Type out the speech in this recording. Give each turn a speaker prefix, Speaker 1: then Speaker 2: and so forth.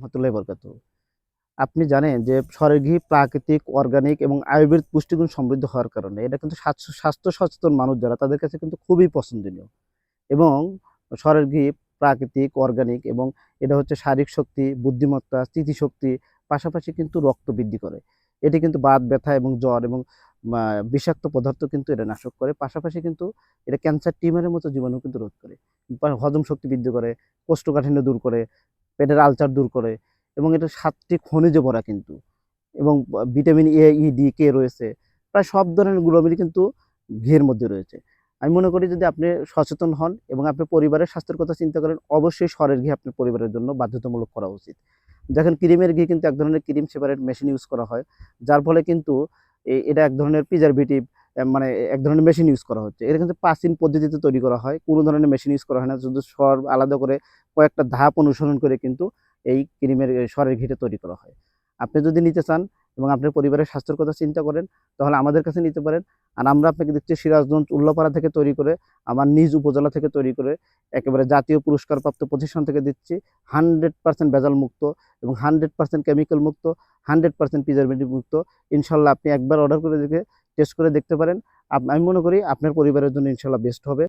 Speaker 1: রহমতুল্লাহ বরকাত। আপনি জানেন যে সরের প্রাকৃতিক অর্গানিক এবং আয়ুর্বেদ পুষ্টিগুণ সমৃদ্ধ হওয়ার কারণে এটা কিন্তু স্বাস্থ্য সচেতন মানুষ যারা, তাদের কাছে কিন্তু খুবই পছন্দনীয়। এবং সরের প্রাকৃতিক অর্গানিক এবং এটা হচ্ছে শারীরিক শক্তি, বুদ্ধিমত্তা স্মৃতিশক্তি পাশাপাশি কিন্তু রক্ত বৃদ্ধি করে। এটি কিন্তু বাত, ব্যথা এবং জ্বর এবং বিষাক্ত পদার্থ কিন্তু এটা নাশক করে। পাশাপাশি কিন্তু এটা ক্যান্সার টিউমারের মতো জীবাণু কিন্তু রোধ করে। হজম শক্তি বৃদ্ধি করে, কোষ্ঠকাঠিন্য দূর করে পেটের আলচার দূর করে এবং এটা সাতটি খনিজে ভরা কিন্তু। এবং ভিটামিন এ ই ডি কে রয়েছে। প্রায় সব ধরনের গুলোমিলি কিন্তু ঘিয়ের মধ্যে রয়েছে। আমি মনে করি যদি আপনি সচেতন হন এবং আপনি পরিবারের স্বাস্থ্যের কথা চিন্তা করেন, অবশ্যই সরের ঘি আপনার পরিবারের জন্য বাধ্যতামূলক করা উচিত। দেখেন, ক্রিমের ঘি কিন্তু এক ধরনের ক্রিম সেপারেট মেশিন ইউজ করা হয়, যার ফলে কিন্তু এটা এক ধরনের প্রিজারভেটিভ মানে এক ধরনের মেশিন ইউজ করা হচ্ছে। এটা কিন্তু প্রাচীন পদ্ধতিতে তৈরি করা হয়, কোনো ধরনের মেশিন ইউজ করা হয় না, শুধু স্বর আলাদা করে কয়েকটা ধাপ অনুসরণ করে কিন্তু এই ক্রিমের স্বরের ঘিটে তৈরি করা হয়। আপনি যদি নিতে চান এবং আপনার পরিবারের স্বাস্থ্যের কথা চিন্তা করেন, তাহলে আমাদের কাছে নিতে পারেন। আর আমরা আপনাকে দিচ্ছি সিরাজগঞ্জ উল্লাপাড়া থেকে তৈরি করে, আমার নিজ উপজেলা থেকে তৈরি করে, একেবারে জাতীয় পুরস্কারপ্রাপ্ত প্রতিষ্ঠান থেকে দিচ্ছি। হান্ড্রেড পার্সেন্ট ভেজাল মুক্ত এবং হান্ড্রেড পার্সেন্ট কেমিক্যাল মুক্ত, হান্ড্রেড পার্সেন্ট প্রিজারভেটিভ মুক্ত। ইনশাল্লাহ আপনি একবার অর্ডার করে দেখে টেস্ট করে দেখতে পারেন। আমি মনে করি আপনার পরিবারের জন্য ইনশাল্লাহ বেস্ট হবে।